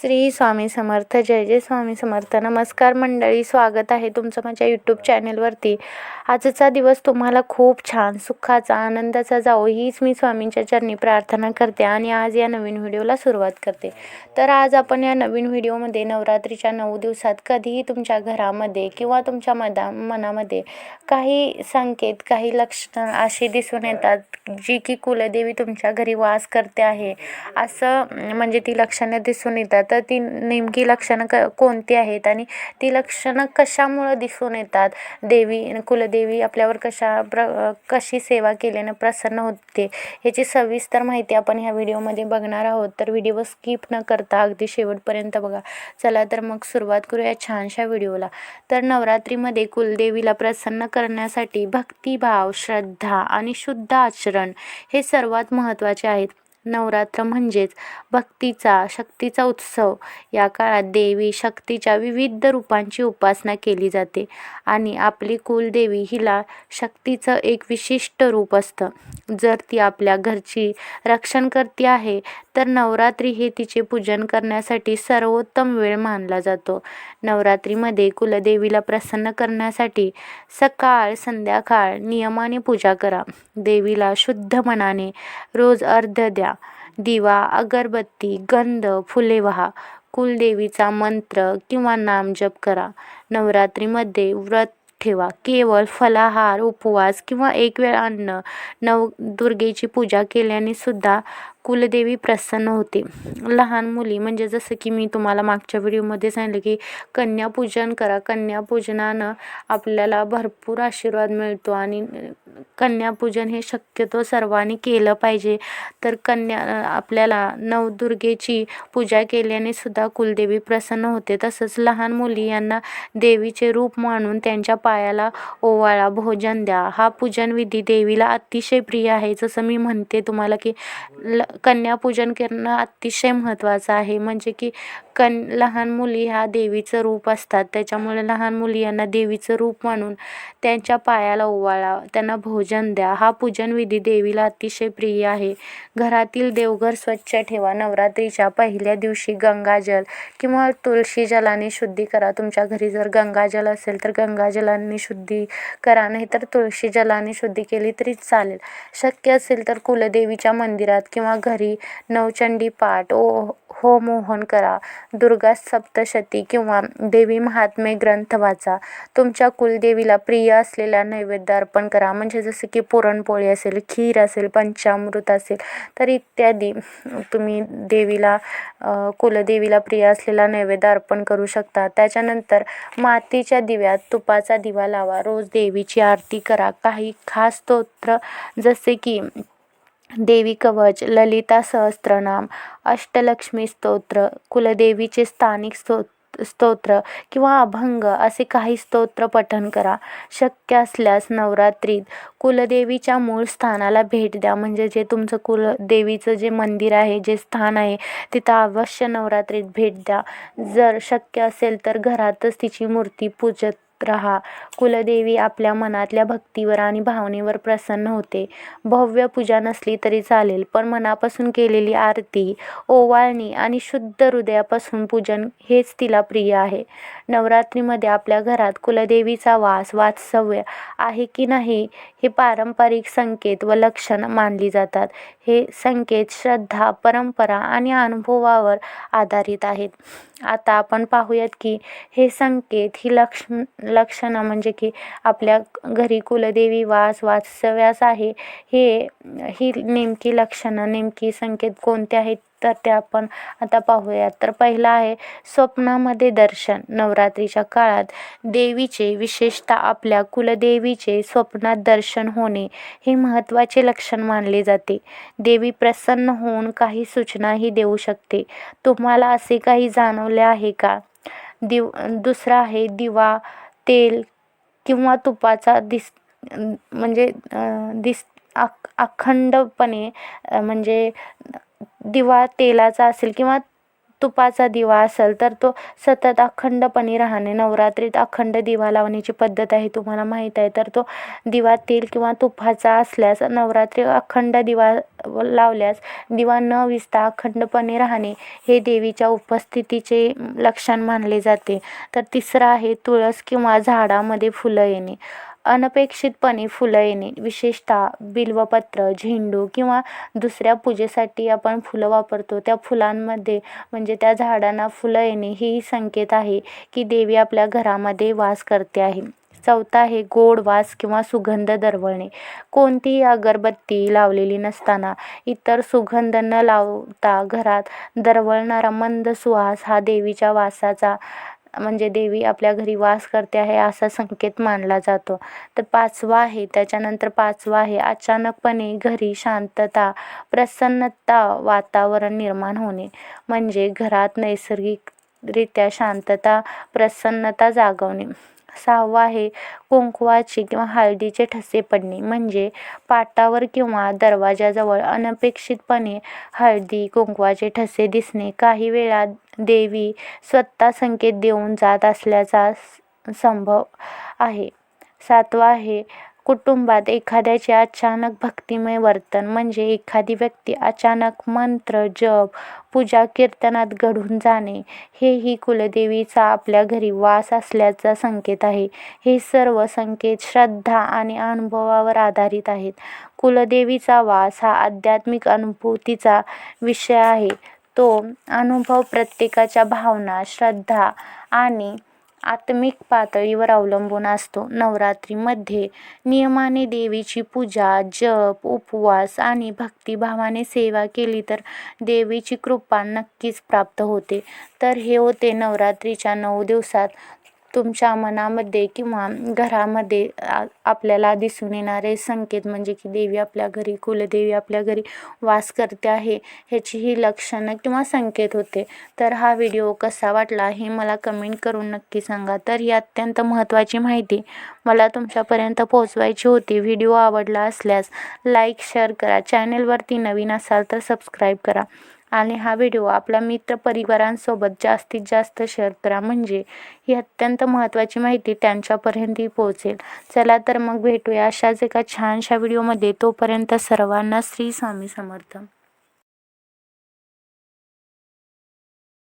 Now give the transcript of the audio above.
श्री स्वामी समर्थ जय जय स्वामी समर्थ. नमस्कार मंडळी स्वागत आहे तुमचं माझ्या यूट्यूब चॅनेलवरती आजचा दिवस तुम्हाला खूप छान सुखाचा आनंदाचा जावो हीच मी स्वामींच्या चरणी प्रार्थना करते आणि आज या नवीन व्हिडिओला सुरुवात करते. तर आज आपण या नवीन व्हिडिओमध्ये नवरात्रीच्या नऊ दिवसात कधीही तुमच्या घरामध्ये किंवा तुमच्या मदा मनामध्ये काही संकेत काही लक्षणं अशी दिसून येतात जी की कुलदेवी तुमच्या घरी वास करते आहे. असं म्हणजे ती लक्षणं दिसून येतात. तर ती नेमकी लक्षणं क कोणती आहेत? आणि ती लक्षणं कशामुळं दिसून येतात? देवी कुलदेवी आपल्यावर कशा प्र कशी सेवा केल्यानं प्रसन्न होते? ह्याची सविस्तर माहिती आपण ह्या व्हिडिओमध्ये बघणार आहोत. तर व्हिडिओ स्किप न करता अगदी शेवटपर्यंत बघा. चला तर मग सुरुवात करूया छानशा व्हिडिओला. तर नवरात्रीमध्ये कुलदेवीला प्रसन्न करण्यासाठी भक्तिभाव श्रद्धा आणि शुद्ध आचरण हे सर्वात महत्त्वाचे आहेत. नवरात्र म्हणजेच भक्तीचा शक्तीचा उत्सव. या काळात देवी शक्तीच्या विविध रूपांची उपासना केली जाते आणि आपली कुलदेवी हिला शक्तीचं एक विशिष्ट रूप असतं. जर ती आपल्या घरची रक्षण करते आहे तर नवरात्री हे तिचे पूजन करण्यासाठी सर्वोत्तम वेळ मानला जातो. नवरात्रीमध्ये कुलदेवीला प्रसन्न करण्यासाठी सकाळ संध्याकाळ नियमाने पूजा करा. देवीला शुद्ध मनाने रोज अर्ध द्या. दिवा अगरबत्ती गंध फुले वाहा. कुलदेवीचा मंत्र किंवा नामजप करा. नवरात्रीमध्ये व्रत ठेवा. केवळ फलाहार उपवास किंवा एक वेळ अन्न नव दुर्गेची पूजा केल्याने सुद्धा कुलदेवी प्रसन्न होते. लहान मुली म्हणजे जसं की मी तुम्हाला मागच्या व्हिडिओमध्ये सांगितलं की कन्यापूजन करा. कन्यापूजनानं आपल्याला भरपूर आशीर्वाद मिळतो आणि कन्यापूजन हे शक्यतो सर्वांनी केलं पाहिजे. तर कन्या आपल्याला नवदुर्गेची पूजा केल्याने सुद्धा कुलदेवी प्रसन्न होते. तसंच लहान मुली यांना देवीचे रूप मानून त्यांच्या पायाला ओवाळा भोजन द्या. हा पूजनविधी देवीला अतिशय प्रिय आहे. जसं मी म्हणते तुम्हाला की ल कन्यापूजन करणं अतिशय महत्त्वाचं आहे. म्हणजे की कन लहान मुली ह्या देवीचं रूप असतात. त्याच्यामुळे लहान मुली यांना देवीचं रूप मानून त्यांच्या पायाला ओवाळा त्यांना भोजन द्या. हा पूजन विधी देवीला अतिशय प्रिय आहे. घरातील देवघर स्वच्छ ठेवा. नवरात्रीच्या पहिल्या दिवशी गंगाजल किंवा तुळशी जलाने शुद्धी करा. तुमच्या घरी जर गंगाजल असेल तर गंगाजलाने शुद्धी करा. नाही तर तुळशी जलाने शुद्धी केली तरी चालेल. शक्य असेल तर कुलदेवीच्या मंदिरात किंवा घरी नवचंडी पाठ ओ होमोहन करा. दुर्गा सप्तशती किंवा देवी महात्मे ग्रंथ वाचा. तुमच्या कुलदेवीला प्रिय असलेल्या नैवेद्य अर्पण करा. म्हणजे जसं की पुरणपोळी असेल खीर असेल पंचामृत असेल तर इत्यादी तुम्ही देवीला कुलदेवीला प्रिय असलेला नैवेद्य अर्पण करू शकता. त्याच्यानंतर मातीच्या दिव्यात तुपाचा दिवा लावा. रोज देवीची आरती करा. काही खास स्तोत्र जसे की देवी कवच ललिता सहस्त्रनाम अष्टलक्ष्मी स्तोत्र कुलदेवीचे स्थानिक स्तो स्तोत्र किंवा अभंग असे काही स्तोत्र पठण करा. शक्य असल्यास नवरात्रीत कुलदेवीच्या मूळ स्थानाला भेट द्या. म्हणजे जे तुमचं कुलदेवीचं जे मंदिर आहे जे स्थान आहे तिथं अवश्य नवरात्रीत भेट द्या. जर शक्य असेल तर घरातच तिची मूर्ती पूजत राहा. कुलदेवी आपल्या मनातल्या भक्तीवर आणि भावनेवर प्रसन्न होते. भव्य पूजा नसली तरी चालेल पण मनापासून केलेली आरती ओवाळणी आणि शुद्ध हृदयापासून पूजन हेच तिला प्रिय आहे. नवरात्रीमध्ये आपल्या घरात कुलदेवीचा वास वात्सव्य आहे की नाही हे पारंपरिक संकेत व लक्षण मानली जातात. हे संकेत श्रद्धा परंपरा आणि अनुभवावर आधारित आहेत. आता आपण पाहूयात की हे संकेत ही लक्ष लक्षणं म्हणजे की आपल्या घरी कुलदेवी वास वास्तव्यास आहे हे ही नेमकी लक्षणं नेमकी संकेत कोणते आहेत तर ते आपण आता पाहूयात. तर पहिलं आहे स्वप्नामध्ये दर्शन. नवरात्रीच्या काळात देवीचे विशेषतः आपल्या कुलदेवीचे स्वप्नात दर्शन होणे हे महत्त्वाचे लक्षण मानले जाते. देवी प्रसन्न होऊन काही सूचनाही देऊ शकते. तुम्हाला असे काही जाणवले आहे का? दिव दुसरा आहे दिवा तेल किंवा तुपाचा दिस म्हणजे दिस अख अखंडपणे म्हणजे दिवा तेलाचा असेल किंवा तुपाचा दिवा असेल तर तो सतत अखंडपणे राहणे. नवरात्रीत अखंड दिवा लावण्याची पद्धत आहे तुम्हाला माहीत आहे. तर तो दिवा तेल किंवा तुपाचा असल्यास नवरात्री अखंड दिवा लावल्यास दिवा न विसता अखंडपणे राहणे हे देवीच्या उपस्थितीचे लक्षण मानले जाते. तर तिसरं आहे तुळस किंवा झाडामध्ये फुलं येणे. अनपेक्षितपणे फुलं येणे. विशेषतः बिल्वपत्र झेंडू किंवा दुसऱ्या पूजेसाठी आपण फुलं वापरतो. त्या फुलांमध्ये म्हणजे त्या झाडांना फुलं येणे हेही संकेत आहे की देवी आपल्या घरामध्ये वास करते आहे. चौथा आहे गोड वास किंवा सुगंध दरवळणे. कोणतीही अगरबत्ती लावलेली नसताना इतर सुगंध न लावता घरात दरवळणारा मंद सुवास हा देवीच्या वासाचा म्हणजे देवी आपल्या घरी वास करते आहे असा संकेत मानला जातो. तर पाचवा आहे त्याच्यानंतर पाचवा आहे. अचानकपणे घरी शांतता प्रसन्नता वातावरण निर्माण होणे. म्हणजे घरात नैसर्गिकरित्या शांतता प्रसन्नता जागवणे. सहावा आहे कुंकवाची किंवा हळदीचे ठसे पडणे. म्हणजे पाटावर किंवा दरवाजाजवळ अनपेक्षितपणे हळदी कुंकवाचे ठसे दिसणे. काही वेळा देवी स्वतः संकेत देऊन जात असल्याचा संभव आहे. सातवा आहे कुटुंबात एखाद्याचे अचानक भक्तिमय वर्तन म्हणजे एखादी व्यक्ती अचानक मंत्र जप पूजा कीर्तनात घडून जाणे हेही कुलदेवीचा आपल्या घरी वास असल्याचा संकेत आहे. हे सर्व संकेत श्रद्धा आणि अनुभवावर आधारित आहेत. कुलदेवीचा वास हा आध्यात्मिक अनुभूतीचा विषय आहे. तो अनुभव प्रत्येकाच्या भावना श्रद्धा आणि आत्मिक पातळीवर अवलंबून असतो. नवरात्रीमध्ये नियमाने देवीची पूजा जप उपवास आणि भक्तिभावाने सेवा केली तर देवीची कृपा नक्कीच प्राप्त होते. तर हे होते नवरात्रीच्या नऊ दिवसात तुमच्या मनामध्ये किंवा घरामध्ये आ आपल्याला दिसून येणारे संकेत म्हणजे की देवी आपल्या घरी कुलदेवी आपल्या घरी वास करते आहे ह्याची ही लक्षणं किंवा संकेत होते. तर हा व्हिडिओ कसा वाटला हे मला कमेंट करून नक्की सांगा. तर ही अत्यंत महत्त्वाची माहिती मला तुमच्यापर्यंत पोहोचवायची होती. व्हिडिओ आवडला असल्यास लाईक शेअर करा. चॅनलवरती नवीन असाल तर सबस्क्राईब करा. आणि हा व्हिडिओ आपल्या मित्रपरिवारांसोबत जास्तीत जास्त शेअर करा. म्हणजे ही अत्यंत महत्त्वाची माहिती त्यांच्यापर्यंतही पोहोचेल. चला तर मग भेटूया अशाच एका छानशा व्हिडिओमध्ये तोपर्यंत सर्वांना श्री स्वामी समर्थ.